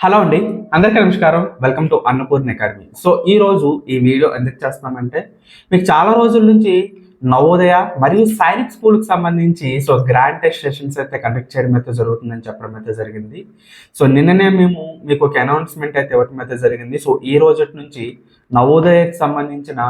Hello అండి అందరికీ నమస్కారం. Welcome to Annapurna academy so ఈ రోజు ఈ వీడియో ఎందుకు చేస్తున్నామంటే మీకు చాలా రోజుల నుంచి నవోదయ మరియు సైనిక్ స్కూల్కి సంబంధించి సో గ్రాండ్ టెస్ట్ సెషన్స్ అయితే కండక్ట్ చేయడం అయితే జరుగుతుందని చెప్పడం అయితే జరిగింది. సో నిన్ననే మేము మీకు ఒక అనౌన్స్మెంట్ అయితే ఇవ్వటం అయితే జరిగింది. సో ఈ రోజు నుంచి నవోదయకి సంబంధించిన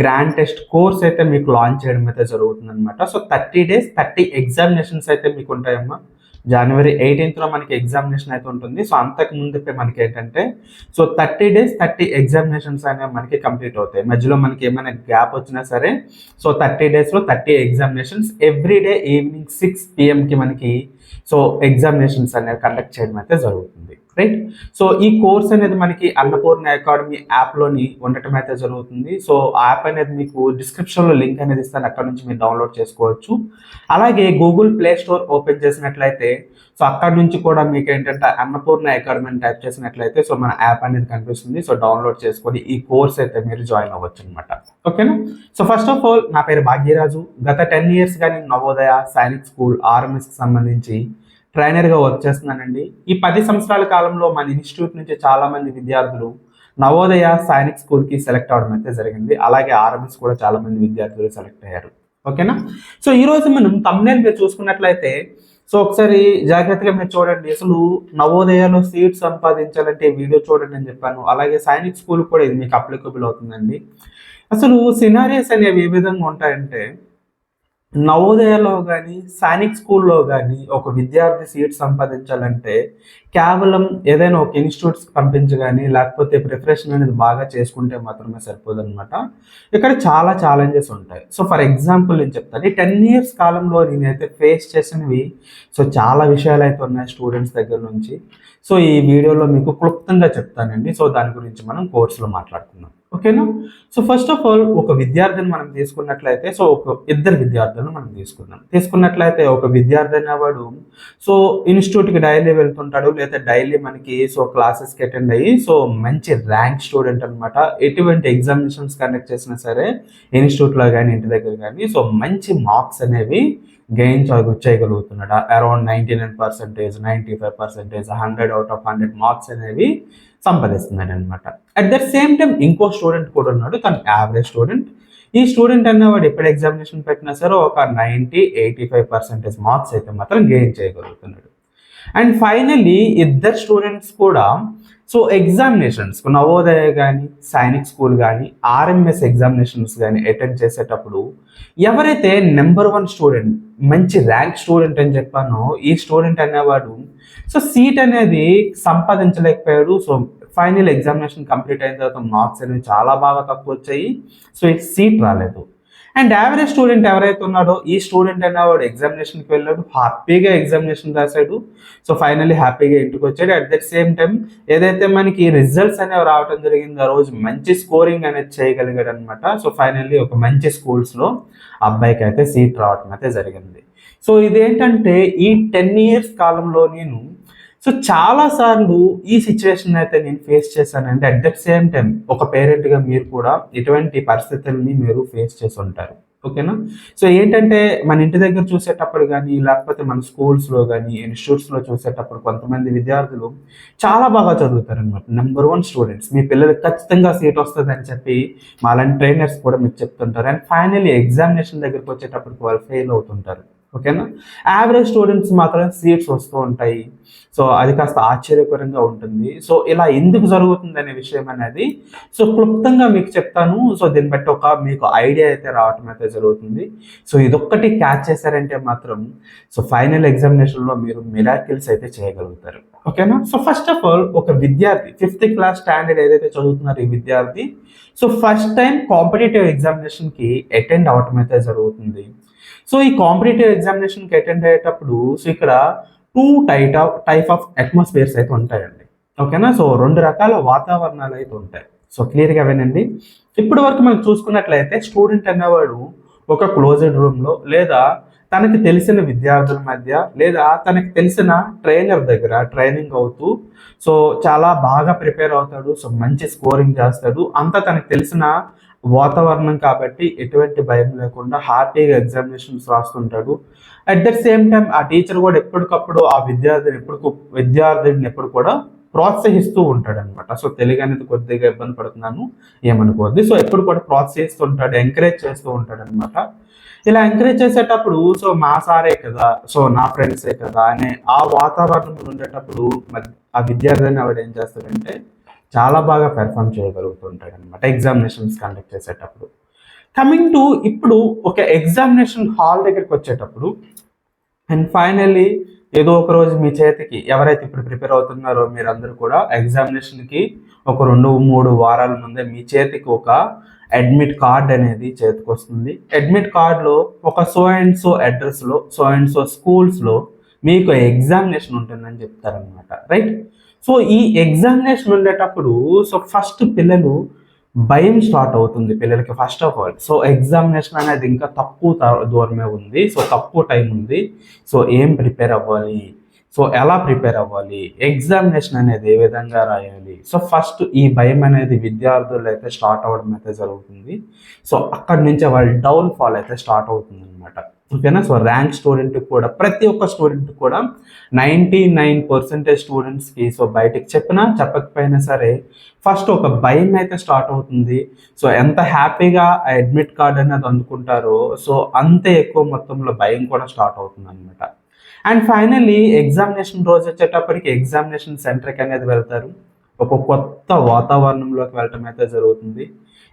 గ్రాండ్ టెస్ట్ కోర్స్ అయితే మీకు లాంచ్ చేయడం అయితే జరుగుతుంది అనమాట so thirty days thirty examinations అయితే మీకు ఉంటాయమ్మా. జనవరి ఎయిటీన్త్లో మనకి ఎగ్జామినేషన్ అయితే ఉంటుంది. సో అంతకు ముందు మనకి ఏంటంటే so thirty days thirty examinations అనేవి మనకి కంప్లీట్ అవుతాయి. మధ్యలో మనకి ఏమైనా గ్యాప్ వచ్చినా సరే సో థర్టీ డేస్లో thirty examinations every day evening six పిఎంకి మనకి సో ఎగ్జామినేషన్స్ అనేవి కండక్ట్ చేయడం అయితే జరుగుతుంది రైట్ సో ఈ కోర్స్ అనేది మనకి అన్నపూర్ణ అకాడమీ యాప్లోని ఉండటం అయితే జరుగుతుంది. సో యాప్ అనేది మీకు డిస్క్రిప్షన్లో లింక్ అనేది ఇస్తాను అక్కడ నుంచి మీరు డౌన్లోడ్ చేసుకోవచ్చు. అలాగే గూగుల్ ప్లే స్టోర్ ఓపెన్ చేసినట్లయితే సో అక్కడ నుంచి కూడా మీకు ఏంటంటే అన్నపూర్ణ అకాడమీ అని టైప్ చేసినట్లయితే సో మన యాప్ అనేది కనిపిస్తుంది. సో డౌన్లోడ్ చేసుకొని ఈ కోర్స్ అయితే మీరు జాయిన్ అవ్వచ్చు అనమాట ఓకేనా సో ఫస్ట్ ఆఫ్ ఆల్ నా పేరు భాగ్యరాజు. గత టెన్ ఇయర్స్గా నేను నవోదయ సైనిక్ స్కూల్ ఆర్ఎంఎస్కి సంబంధించి ట్రైనర్గా వర్క్ చేస్తున్నానండి. ఈ పది సంవత్సరాల కాలంలో మన ఇన్స్టిట్యూట్ నుంచి చాలామంది విద్యార్థులు నవోదయ సైనిక్ స్కూల్కి సెలెక్ట్ అవడం అయితే జరిగింది. అలాగే ఆర్ఎంఎస్ కూడా చాలా మంది విద్యార్థులు సెలెక్ట్ అయ్యారు. ఓకేనా సో ఈరోజు మనం తమ్నేల్ మీరు చూసుకున్నట్లయితే సో ఒకసారి జాగ్రత్తగా మీరు చూడండి. అసలు నవోదయలో సీట్ సంపాదించాలంటే వీడియో చూడండి అని చెప్పాను. అలాగే సైనిక్ స్కూల్ కూడా ఇది మీకు అప్లికబుల్ అవుతుందండి. అసలు సినారియస్ అనేవి ఏ విధంగా ఉంటాయంటే నవోదయలో కానీ సైనిక్ స్కూల్లో కానీ ఒక విద్యార్థి సీట్ సంపాదించాలంటే కేవలం ఏదైనా ఒక ఇన్స్టిట్యూట్స్కి పంపించి కానీ లేకపోతే ప్రిపరేషన్ అనేది బాగా చేసుకుంటే మాత్రమే సరిపోదు అనమాట ఇక్కడ చాలా ఛాలెంజెస్ ఉంటాయి. సో ఫర్ ఎగ్జాంపుల్ నేను చెప్తాను. ఈ టెన్ ఇయర్స్ కాలంలో నేనైతే ఫేస్ చేసినవి సో చాలా విషయాలు అయితే ఉన్నాయి స్టూడెంట్స్ దగ్గర నుంచి. సో ఈ వీడియోలో మీకు క్లుప్తంగా చెప్తానండి. సో దాని గురించి మనం కోర్సులో మాట్లాడుకుందాం. ఓకేనా? సో ఫస్ట్ ఆఫ్ ఆల్ ఒక విద్యార్థిని మనం తీసుకున్నట్లయితే సో ఒక ఇద్దరు విద్యార్థులను మనం తీసుకున్నాం. తీసుకున్నట్లయితే ఒక విద్యార్థి అనేవాడు సో ఇన్స్టిట్యూట్కి డైలీ వెళ్తుంటాడు లేదా డైలీ మనకి సో క్లాసెస్కి అటెండ్ అయ్యి సో మంచి ర్యాంక్ స్టూడెంట్ అనమాట ఎటువంటి ఎగ్జామినేషన్స్ కండక్ట్ చేసినా సరే ఇన్స్టిట్యూట్లో కానీ ఇంటి దగ్గర కానీ సో మంచి మార్క్స్ అనేవి gain చేయగలుగుతున్నాడు? Around ninety nine percentage ninety five percentage hundred out of hundred marks అనేవి సంపాదిస్తున్నాడు అనమాట అట్ ద సేమ్ టైం ఇంకో స్టూడెంట్ కూడా ఉన్నాడు తను యావరేజ్ స్టూడెంట్ ఈ స్టూడెంట్ అన్నవాడు ఎప్పుడు ఎగ్జామినేషన్ పెట్టినా సరే ఒక ninety eighty five percentage marks అయితే మాత్రం గెయిన్ చేయగలుగుతున్నాడు. అండ్ ఫైనల్లీ ఇద్దరు స్టూడెంట్స్ కూడా సో ఎగ్జామినేషన్స్ నవోదయ కానీ సైనిక్ స్కూల్ కానీ ఆర్ఎంఎస్ ఎగ్జామినేషన్స్ కానీ అటెండ్ చేసేటప్పుడు ఎవరైతే నెంబర్ వన్ స్టూడెంట్ మంచి ర్యాంక్ స్టూడెంట్ అని చెప్పానో ఈ స్టూడెంట్ అనేవాడు సో సీట్ అనేది సంపాదించలేకపోయాడు. సో ఫైనల్ ఎగ్జామినేషన్ కంప్లీట్ అయిన తర్వాత మార్క్స్ అనేవి చాలా బాగా తక్కువ వచ్చాయి. సో ఈ సీట్ రాలేదు. అండ్ యావరేజ్ స్టూడెంట్ ఎవరైతే ఉన్నాడో ఈ స్టూడెంట్ అనేవాడు ఎగ్జామినేషన్కి వెళ్ళాడు హ్యాపీగా ఎగ్జామినేషన్ రాశాడు. సో ఫైనల్లీ హ్యాపీగా ఇంటికి వచ్చాడు. అట్ ద సేమ్ టైం ఏదైతే మనకి రిజల్ట్స్ అనేవి రావడం జరిగింది ఆ రోజు మంచి స్కోరింగ్ అనేది చేయగలిగాడు అనమాట సో ఫైనల్లీ ఒక మంచి స్కూల్స్లో అబ్బాయికి అయితే సీట్ రావడం అయితే జరిగింది. సో ఇదేంటంటే ఈ టెన్ ఇయర్స్ కాలంలో నేను సో చాలా సార్లు ఈ సిచ్యువేషన్ అయితే నేను ఫేస్ చేశానంటే అట్ ద సేమ్ టైం ఒక పేరెంట్గా మీరు కూడా ఇటువంటి పరిస్థితుల్ని మీరు ఫేస్ చేసి ఉంటారు. ఓకేనా సో ఏంటంటే మన ఇంటి దగ్గర చూసేటప్పుడు కానీ లేకపోతే మన స్కూల్స్లో కానీ ఇన్స్టిట్యూట్స్లో చూసేటప్పుడు కొంతమంది విద్యార్థులు చాలా బాగా చదువుతారు అనమాట నెంబర్ వన్ స్టూడెంట్స్ మీ పిల్లలకి ఖచ్చితంగా సీట్ వస్తుంది అని చెప్పి మాలాంటి ట్రైనర్స్ కూడా మీకు చెప్తుంటారు. అండ్ ఫైనల్లీ ఎగ్జామినేషన్ దగ్గరికి వచ్చేటప్పటికి వాళ్ళు ఫెయిల్ అవుతుంటారు. ఓకేనా? యావరేజ్ స్టూడెంట్స్ మాత్రం సీట్స్ వస్తూ ఉంటాయి. సో అది కాస్త ఆశ్చర్యకరంగా ఉంటుంది. సో ఇలా ఎందుకు జరుగుతుంది అనే విషయం అనేది సో క్లుప్తంగా మీకు చెప్తాను. సో దీన్ని బట్టి ఒక మీకు ఐడియా అయితే రావటం అయితే జరుగుతుంది. సో ఇదొక్కటి క్యాచ్ చేశారంటే మాత్రం సో ఫైనల్ ఎగ్జామినేషన్లో మీరు మిరాకిల్స్ అయితే చేయగలుగుతారు. ఓకేనా? సో ఫస్ట్ ఆఫ్ ఆల్ ఒక విద్యార్థి ఫిఫ్త్ క్లాస్ స్టాండర్డ్ ఏదైతే చదువుతున్నారు ఈ విద్యార్థి సో ఫస్ట్ టైం కాంపిటేటివ్ ఎగ్జామినేషన్కి అటెండ్ అవటం అయితే జరుగుతుంది. సో ఈ కాంపిటేటివ్ ఎగ్జామినేషన్కి అటెండ్ అయ్యేటప్పుడు సో ఇక్కడ two tight of type of atmospheres అయితే ఉంటాయండి. ఓకేనా? సో రెండు రకాల వాతావరణాలు అయితే ఉంటాయి. సో క్లియర్గా వినండి. ఇప్పటి వరకు మనం చూసుకున్నట్లయితే స్టూడెంట్ అనేవాడు ఒక క్లోజ్డ్ రూమ్లో లేదా తనకి తెలిసిన విద్యార్థుల మధ్య లేదా తనకి తెలిసిన ట్రైనర్ దగ్గర ట్రైనింగ్ అవుతూ సో చాలా బాగా ప్రిపేర్ అవుతాడు. సో మంచి స్కోరింగ్ చేస్తాడు. అంతా తనకు తెలిసిన వాతావరణం కాబట్టి ఎటువంటి భయం లేకుండా హ్యాపీగా ఎగ్జామినేషన్స్ రాస్తుంటాడు. అట్ ద సేమ్ టైం ఆ టీచర్ కూడా ఎప్పటికప్పుడు ఆ విద్యార్థిని ఎప్పుడు విద్యార్థిని ఎప్పుడు కూడా ప్రోత్సహిస్తూ ఉంటాడు అనమాట సో తెలుగు అనేది కొద్దిగా ఇబ్బంది పడుతున్నాను ఏమనుకోద్ది సో ఎప్పుడు కూడా ప్రోత్సహిస్తూ ఉంటాడు ఎంకరేజ్ చేస్తూ ఉంటాడు అనమాట ఇలా ఎంకరేజ్ చేసేటప్పుడు సో మా సారే కదా సో నా ఫ్రెండ్సే కదా అనే ఆ వాతావరణం ఉండేటప్పుడు ఆ విద్యార్థిని ఆవిడ ఏం చేస్తాడంటే చాలా బాగా పెర్ఫామ్ చేయగలుగుతుంటాడు అనమాట ఎగ్జామినేషన్స్ కండక్ట్ చేసేటప్పుడు. కమింగ్ టు ఇప్పుడు ఒక ఎగ్జామినేషన్ హాల్ దగ్గరికి వచ్చేటప్పుడు అండ్ ఫైనల్లీ ఏదో ఒక రోజు మీ చేతికి ఎవరైతే ఇప్పుడు ప్రిపేర్ అవుతున్నారో మీరందరూ కూడా ఎగ్జామినేషన్కి ఒక రెండు మూడు వారాల ముందే మీ చేతికి ఒక అడ్మిట్ కార్డ్ అనేది చేతికి వస్తుంది. అడ్మిట్ కార్డ్లో ఒక సో అండ్ సో అడ్రస్లో సో అండ్ సో స్కూల్స్లో మీకు ఎగ్జామినేషన్ ఉంటుందని చెప్తారనమాట రైట్ సో ఈ ఎగ్జామినేషన్ ఉండేటప్పుడు సో ఫస్ట్ పిల్లలు భయం స్టార్ట్ అవుతుంది పిల్లలకి first of all so examination అనేది ఇంకా తక్కువ దూరమే ఉంది. సో తక్కువ టైం ఉంది. సో ఏం ప్రిపేర్ అవ్వాలి? సో ఎలా ప్రిపేర్ అవ్వాలి? ఎగ్జామినేషన్ అనేది ఏ విధంగా రాయాలి? సో ఫస్ట్ ఈ భయం అనేది విద్యార్థులు అయితే స్టార్ట్ అవ్వడం అయితే జరుగుతుంది. సో అక్కడి నుంచే వాళ్ళ డౌన్ ఫాల్ అయితే స్టార్ట్ అవుతుంది అనమాట ఓకేనా? సో ర్యాంక్ స్టూడెంట్ కూడా ప్రతి ఒక్క స్టూడెంట్ కూడా నైంటీ నైన్ పర్సెంటేజ్ స్టూడెంట్స్కి సో బయటకు చెప్పినా చెప్పకపోయినా సరే ఫస్ట్ ఒక భయం అయితే స్టార్ట్ అవుతుంది. సో ఎంత హ్యాపీగా ఆ అడ్మిట్ కార్డ్ అనేది అందుకుంటారో సో అంతే ఎక్కువ మొత్తంలో భయం కూడా స్టార్ట్ అవుతుంది అనమాట అండ్ ఫైనల్లీ ఎగ్జామినేషన్ రోజు వచ్చేటప్పటికి ఎగ్జామినేషన్ సెంటర్కి అనేది వెళ్తారు. ఒక కొత్త వాతావరణంలోకి వెళ్ళటం అయితే జరుగుతుంది.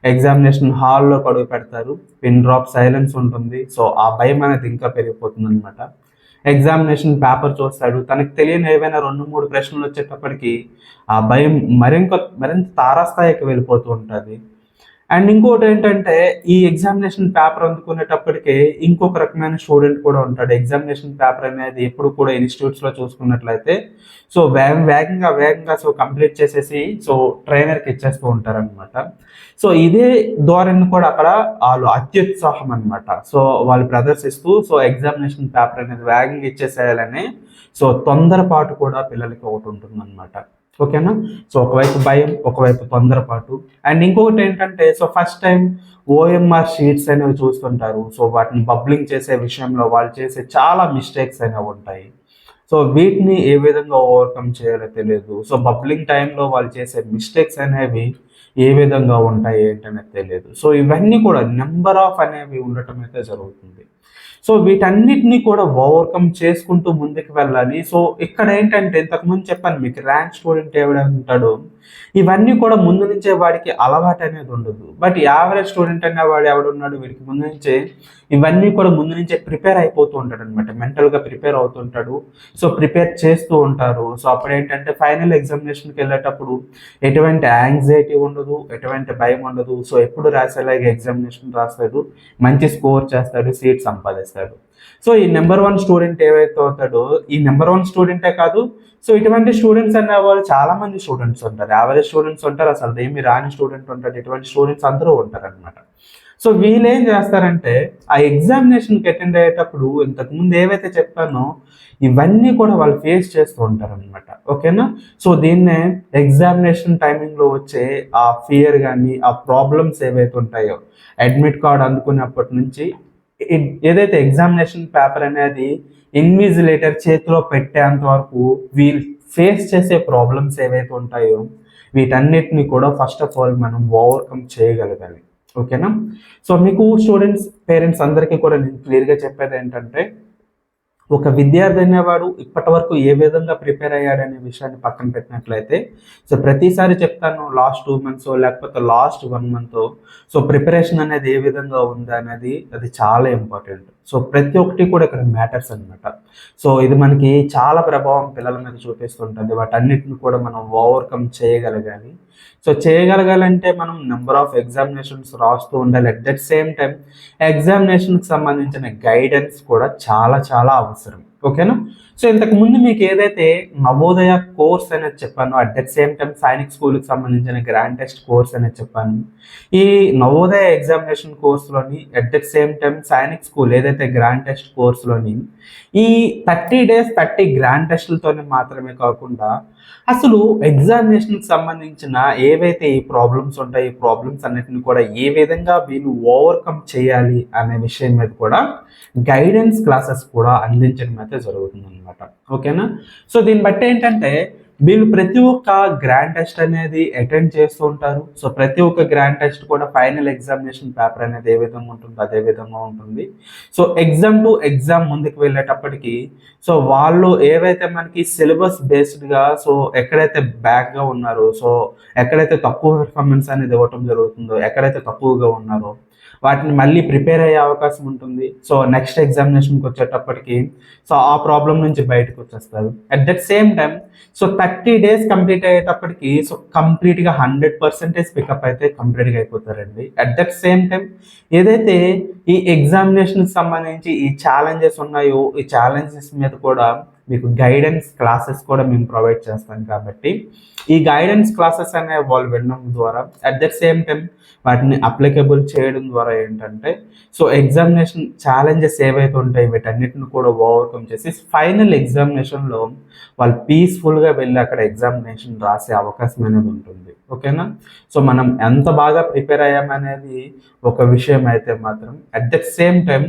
ఎగ్జామినేషన్ హాల్లో అడుగు పెడతారు. పిన్ డ్రాప్ సైలెన్స్ ఉంటుంది. సో ఆ భయం అనేది ఇంకా పెరిగిపోతుంది అనమాట ఎగ్జామినేషన్ పేపర్ చూస్తాడు. తనకు తెలియని ఏవైనా రెండు మూడు ప్రశ్నలు వచ్చేటప్పటికి ఆ భయం మరింక మరింత తారాస్థాయికి వెళ్ళిపోతూ ఉంటుంది. అండ్ ఇంకోటి ఏంటంటే ఈ ఎగ్జామినేషన్ పేపర్ అందుకునేటప్పటికే ఇంకొక రకమైన స్టూడెంట్ కూడా ఉంటాడు. ఎగ్జామినేషన్ పేపర్ అనేది ఎప్పుడు కూడా ఇన్స్టిట్యూట్స్లో చూసుకున్నట్లయితే సో వేగ వేగంగా వేగంగా సో కంప్లీట్ చేసేసి సో ట్రైనర్కి ఇచ్చేస్తూ ఉంటారనమాట సో ఇదే ధోరణి కూడా అక్కడ వాళ్ళు అత్యుత్సాహం అనమాట సో వాళ్ళు ప్రదర్శిస్తూ సో ఎగ్జామినేషన్ పేపర్ అనేది వేగంగా ఇచ్చేసేయాలని సో తొందరపాటు కూడా పిల్లలకి ఒకటి ఉంటుంది ఓకేనా? సో ఒకవైపు భయం ఒకవైపు తొందరపాటు. అండ్ ఇంకొకటి ఏంటంటే so first time OMR sheets అనేవి చూస్తుంటారు. సో వాటిని బబ్లింగ్ చేసే విషయంలో వాళ్ళు చేసే చాలా మిస్టేక్స్ అనేవి ఉంటాయి. సో వీటిని ఏ విధంగా ఓవర్కమ్ చేయాలో తెలియదు. సో బబ్లింగ్ టైంలో వాళ్ళు చేసే మిస్టేక్స్ అనేవి ఏ విధంగా ఉంటాయి ఏంటనేది తెలియదు. సో ఇవన్నీ కూడా నెంబర్ ఆఫ్ అనేవి ఉండటం అయితే జరుగుతుంది. సో వీటన్నిటిని కూడా ఓవర్కమ్ చేసుకుంటూ ముందుకు వెళ్ళాలి. సో ఇక్కడ ఏంటంటే ఇంతకుముందు చెప్పాను మీకు ర్యాంక్ స్టూడెంట్ ఎవడంటాడు ఇవన్నీ కూడా ముందు నుంచే వాడికి అలవాటు అనేది ఉండదు. బట్ యావరేజ్ స్టూడెంట్ అనే వాడు ఎవడున్నాడు వీడికి ముందు నుంచే ఇవన్నీ కూడా ముందు నుంచే ప్రిపేర్ అయిపోతూ ఉంటాడు అనమాట మెంటల్గా ప్రిపేర్ అవుతుంటాడు సో ప్రిపేర్ చేస్తూ ఉంటారు. సో అప్పుడు ఏంటంటే ఫైనల్ ఎగ్జామినేషన్కి వెళ్ళేటప్పుడు ఎటువంటి యాంగ్జైటీ ఉండదు ఎటువంటి భయం ఉండదు. సో ఎప్పుడు రాసేలాగా ఎగ్జామినేషన్ రాస్తాడు మంచి స్కోర్ చేస్తాడు సీట్ సంపాదిస్తాడు. సో ఈ నెంబర్ వన్ స్టూడెంట్ ఏవైతే అవుతాడో ఈ నెంబర్ వన్ స్టూడెంటే కాదు సో ఇటువంటి స్టూడెంట్స్ అనే వాళ్ళు చాలా మంది స్టూడెంట్స్ ఉంటారు. యావరేజ్ స్టూడెంట్స్ ఉంటారు అసలు ఏమి రాని స్టూడెంట్ ఉంటారు ఇటువంటి స్టూడెంట్స్ అందరూ ఉంటారు అనమాట సో వీళ్ళు ఏం చేస్తారంటే ఆ ఎగ్జామినేషన్కి అటెండ్ అయ్యేటప్పుడు ఇంతకు ముందు ఏవైతే చెప్పానో ఇవన్నీ కూడా వాళ్ళు ఫేస్ చేస్తూ ఉంటారు అనమాట ఓకేనా? సో దీన్నే ఎగ్జామినేషన్ టైమింగ్లో వచ్చే ఆ ఫియర్ కానీ ఆ ప్రాబ్లమ్స్ ఏవైతే ఉంటాయో అడ్మిట్ కార్డ్ అందుకునేప్పటి నుంచి ఏదైతే ఎగ్జామినేషన్ పేపర్ అనేది ఇన్విజిలేటర్ చేతిలో పెట్టేంత వరకు వీళ్ళు ఫేస్ చేసే ప్రాబ్లమ్స్ ఏవైతే ఉంటాయో వీటన్నిటిని కూడా ఫస్ట్ ఆఫ్ ఆల్ మనం ఓవర్కమ్ చేయగలగాలి. ఓకేనా సో మీకు స్టూడెంట్స్ పేరెంట్స్ అందరికీ కూడా నేను క్లియర్గా చెప్పేది ఏంటంటే ఒక విద్యార్థి అనేవాడు ఇప్పటి వరకు ఏ విధంగా ప్రిపేర్ అయ్యాడనే విషయాన్ని పక్కన పెట్టినట్లయితే సో ప్రతిసారి చెప్తాను లాస్ట్ టూ మంత్స్ లేకపోతే last one month so preparation అనేది ఏ విధంగా ఉంది అనేది అది చాలా ఇంపార్టెంట్. సో ప్రతి ఒక్కటి కూడా ఇక్కడ మ్యాటర్స్ అనమాట సో ఇది మనకి చాలా ప్రభావం పిల్లల మీద చూపిస్తుంటుంది. వాటన్నిటిని కూడా మనం ఓవర్కమ్ చేయగలగాలి. సో చేయగలగాలంటే మనం నెంబర్ ఆఫ్ ఎగ్జామినేషన్స్ రాస్తూ ఉండాలి. అట్ దట్ సేమ్ టైం ఎగ్జామినేషన్కి సంబంధించిన గైడెన్స్ కూడా చాలా చాలా అవసరం. ఓకేనా సో ఇంతకుముందు మీకు ఏదైతే నవోదయ కోర్స్ అనేది చెప్పాను at that same time Sainik స్కూల్కి సంబంధించిన గ్రాండ్ టెస్ట్ కోర్స్ అనేది చెప్పాను. ఈ Navodaya examination కోర్సులోని at that same time Sainik school ఏదైతే గ్రాండ్ టెస్ట్ కోర్సులోని ఈ థర్టీ డేస్ థర్టీ గ్రాండ్ టెస్టులతోనే మాత్రమే కాకుండా అసలు ఎగ్జామినేషన్కి సంబంధించిన ఏవైతే ఈ ప్రాబ్లమ్స్ ఉంటాయి ఈ ప్రాబ్లమ్స్ అన్నిటిని కూడా ఏ విధంగా వీళ్ళు ఓవర్కమ్ చేయాలి అనే విషయం మీద కూడా గైడెన్స్ క్లాసెస్ కూడా అందించడం అయితే జరుగుతుంది అనమాట ఓకేనా? సో దీన్ని బట్టి ఏంటంటే వీళ్ళు ప్రతి ఒక్క గ్రాండ్ టెస్ట్ అనేది అటెండ్ చేస్తూ ఉంటారు. సో ప్రతి ఒక్క గ్రాండ్ టెస్ట్ కూడా ఫైనల్ ఎగ్జామినేషన్ పేపర్ అనేది ఏ విధంగా ఉంటుందో అదే విధంగా ఉంటుంది. సో ఎగ్జామ్ టు ఎగ్జామ్ ముందుకు వెళ్ళేటప్పటికి సో వాళ్ళు ఏవైతే మనకి సిలబస్ బేస్డ్గా సో ఎక్కడైతే బ్యాక్గా ఉన్నారో సో ఎక్కడైతే తక్కువ పెర్ఫార్మెన్స్ అనేది ఇవ్వటం జరుగుతుందో ఎక్కడైతే తక్కువగా ఉన్నారో వాటిని మళ్ళీ ప్రిపేర్ అయ్యే అవకాశం ఉంటుంది. సో నెక్స్ట్ ఎగ్జామినేషన్కి వచ్చేటప్పటికి సో ఆ ప్రాబ్లం నుంచి బయటకు వచ్చేస్తారు. At that same time so thirty days complete అయ్యేటప్పటికి సో కంప్లీట్గా హండ్రెడ్ పర్సెంటేజ్ పికప్ అయితే కంప్లీట్గా అయిపోతారండి. అట్ దట్ సేమ్ టైం ఏదైతే ఈ ఎగ్జామినేషన్కి సంబంధించి ఈ ఛాలెంజెస్ ఉన్నాయో ఈ ఛాలెంజెస్ మీద కూడా మీకు గైడెన్స్ క్లాసెస్ కూడా మేము ప్రొవైడ్ చేస్తాం కాబట్టి. ఈ గైడెన్స్ క్లాసెస్ అనే వాళ్ళు వినడం ద్వారా అట్ ద సేమ్ టైం వాటిని అప్లికబుల్ చేయడం ద్వారా ఏంటంటే సో ఎగ్జామినేషన్ ఛాలెంజెస్ ఏవైతే ఉంటాయి వీటన్నిటిని కూడా ఓవర్కమ్ చేసి ఫైనల్ ఎగ్జామినేషన్లో వాళ్ళు పీస్ఫుల్గా వెళ్ళి అక్కడ ఎగ్జామినేషన్ రాసే అవకాశం అనేది ఉంటుంది. ఓకేనా సో మనం ఎంత బాగా ప్రిపేర్ అయ్యామనేది ఒక విషయం అయితే మాత్రం అట్ ద సేమ్ టైం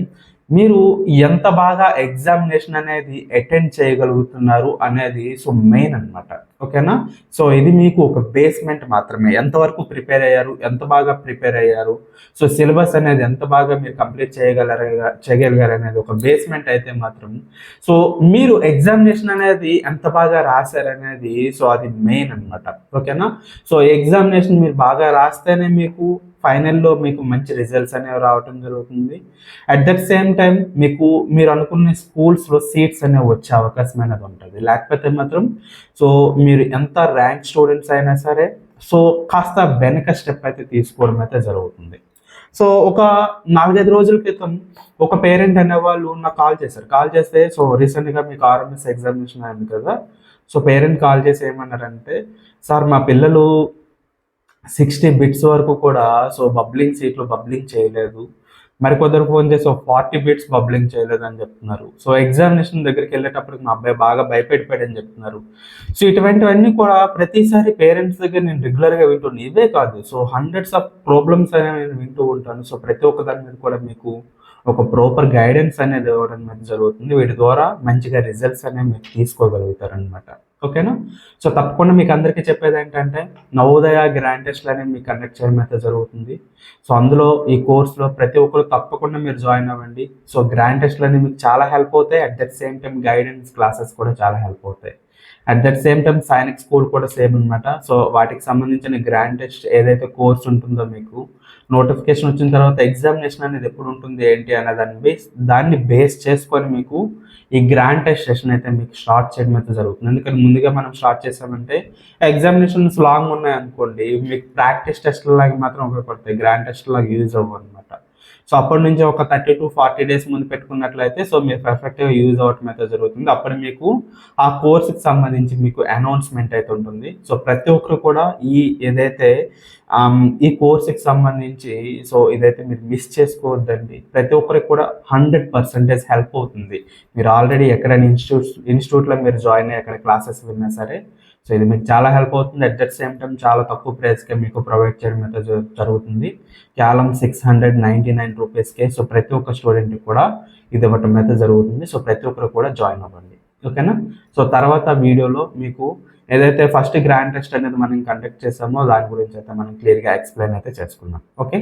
మీరు ఎంత బాగా ఎగ్జామినేషన్ అనేది అటెండ్ చేయగలుగుతున్నారు అనేది సో మెయిన్ అనమాట ఓకేనా సో ఇది మీకు ఒక బేస్మెంట్ మాత్రమే. ఎంతవరకు ప్రిపేర్ అయ్యారు? ఎంత బాగా ప్రిపేర్ అయ్యారు? సో సిలబస్ అనేది ఎంత బాగా మీరు కంప్లీట్ చేయగలరు చేయగలిగారు అనేది ఒక బేస్మెంట్ అయితే మాత్రం. సో మీరు ఎగ్జామినేషన్ అనేది ఎంత బాగా రాశారనేది సో అది మెయిన్ అనమాట ఓకేనా సో ఎగ్జామినేషన్ మీరు బాగా రాస్తేనే మీకు ఫైనల్లో మీకు మంచి రిజల్ట్స్ అనేవి రావటం జరుగుతుంది. అట్ దట్ సేమ్ టైం మీకు మీరు అనుకున్న స్కూల్స్లో సీట్స్ అనేవి వచ్చే అవకాశం అనేది ఉంటుంది. లేకపోతే మాత్రం సో మీరు ఎంత ర్యాంక్ స్టూడెంట్స్ అయినా సరే సో కాస్త వెనక స్టెప్ అయితే తీసుకోవడం అయితే జరుగుతుంది. సో ఒక నాలుగైదు రోజుల క్రితం ఒక పేరెంట్ అనేవాళ్ళు నాకు కాల్ చేశారు. కాల్ చేస్తే సో రీసెంట్గా మీకు ఆర్ఎంఎస్ ఎగ్జామినేషన్ అయింది కదా సో పేరెంట్ కాల్ చేసి ఏమన్నారంటే సార్ మా పిల్లలు సిక్స్టీ బిట్స్ వరకు కూడా సో బబ్లింగ్ సీట్లు బబ్లింగ్ చేయలేదు. మరికొందరు ఫోన్ చేసి ఒక ఫార్టీ బిట్స్ బబ్లింగ్ చేయలేదు అని చెప్తున్నారు. సో ఎగ్జామినేషన్ దగ్గరికి వెళ్ళేటప్పటికి మా అబ్బాయి బాగా భయపెట్టిపోయాడని చెప్తున్నారు. సో ఇటువంటివన్నీ కూడా ప్రతిసారి పేరెంట్స్ దగ్గర నేను రెగ్యులర్గా వింటున్నాను ఇవే కాదు. సో హండ్రెడ్స్ ఆఫ్ ప్రాబ్లమ్స్ అనేవి నేను వింటూ ఉంటాను. సో ప్రతి ఒక్క దాని మీద కూడా మీకు ఒక ప్రాపర్ గైడెన్స్ అనేది ఇవ్వడం అనేది జరుగుతుంది. వీటి ద్వారా మంచిగా రిజల్ట్స్ అనేవి మీరు తీసుకోగలుగుతారు అనమాట ఓకేనా? సో తప్పకుండా మీకు అందరికీ చెప్పేది ఏంటంటే నవోదయ గ్రాండ్ టెస్ట్లు మీకు కండక్ట్ చేయడం అయితే జరుగుతుంది. సో అందులో ఈ కోర్సులో ప్రతి ఒక్కరు తప్పకుండా మీరు జాయిన్ అవ్వండి. సో గ్రాండ్ టెస్ట్లు అనేవి మీకు చాలా హెల్ప్ అవుతాయి. At that same time guidance classes కూడా చాలా హెల్ప్ అవుతాయి. At that same time Sainik school కూడా సేమ్ అనమాట సో వాటికి సంబంధించిన గ్రాండ్ టెస్ట్ ఏదైతే కోర్స్ ఉంటుందో మీకు నోటిఫికేషన్ వచ్చిన తర్వాత ఎగ్జామినేషన్ అనేది ఎప్పుడు ఉంటుంది ఏంటి అనే దాన్ని బేస్ దాన్ని బేస్ చేసుకొని మీకు ఈ గ్రాండ్ టెస్ట్ సెషన్ అయితే మీకు స్టార్ట్ చేయడం అయితే జరుగుతుంది. ఎందుకంటే ముందుగా మనం స్టార్ట్ చేసామంటే ఎగ్జామినేషన్స్ లాంగ్ ఉన్నాయి అనుకోండి మీకు ప్రాక్టీస్ టెస్ట్ లాగా మాత్రం ఉపయోగపడతాయి. గ్రాండ్ టెస్ట్ లాగా యూజ్ అవ్వనమాట అనమాట సో అప్పటి నుంచి ఒక థర్టీ టు ఫార్టీ డేస్ ముందు పెట్టుకున్నట్లయితే సో మీరు పర్ఫెక్ట్గా యూజ్ అవ్వటం అయితే జరుగుతుంది. అప్పుడు మీకు ఆ కోర్సుకి సంబంధించి మీకు అనౌన్స్మెంట్ అయితే ఉంటుంది. సో ప్రతి ఒక్కరు కూడా ఈ ఏదైతే ఈ కోర్సుకి సంబంధించి సో ఇదైతే మీరు మిస్ చేసుకోవద్దండి. ప్రతి ఒక్కరికి కూడా హండ్రెడ్ పర్సెంటేజ్ హెల్ప్ అవుతుంది. మీరు ఆల్రెడీ ఎక్కడైనా ఇన్స్టిట్యూట్ ఇన్స్టిట్యూట్లో మీరు జాయిన్ అయ్యి అక్కడ క్లాసెస్ విన్నా సరే సో ఇది మీకు చాలా హెల్ప్ అవుతుంది. అట్ ద సేమ్ టైం చాలా తక్కువ ప్రైస్కే మీకు ప్రొవైడ్ చేయడం అయితే జరుగుతుంది. కేవలం సిక్స్ హండ్రెడ్ నైంటీ నైన్ రూపీస్కే సో ప్రతి ఒక్క స్టూడెంట్కి కూడా ఇది ఇవ్వటం అయితే జరుగుతుంది. సో ప్రతి ఒక్కరు కూడా జాయిన్ అవ్వండి. ఓకేనా సో తర్వాత వీడియోలో మీకు ఏదైతే ఫస్ట్ గ్రాండ్ టెస్ట్ అనేది మనం కండక్ట్ చేసామో దాని గురించి అయితే మనం క్లియర్గా ఎక్స్ప్లెయిన్ అయితే చేసుకుందాం. ఓకే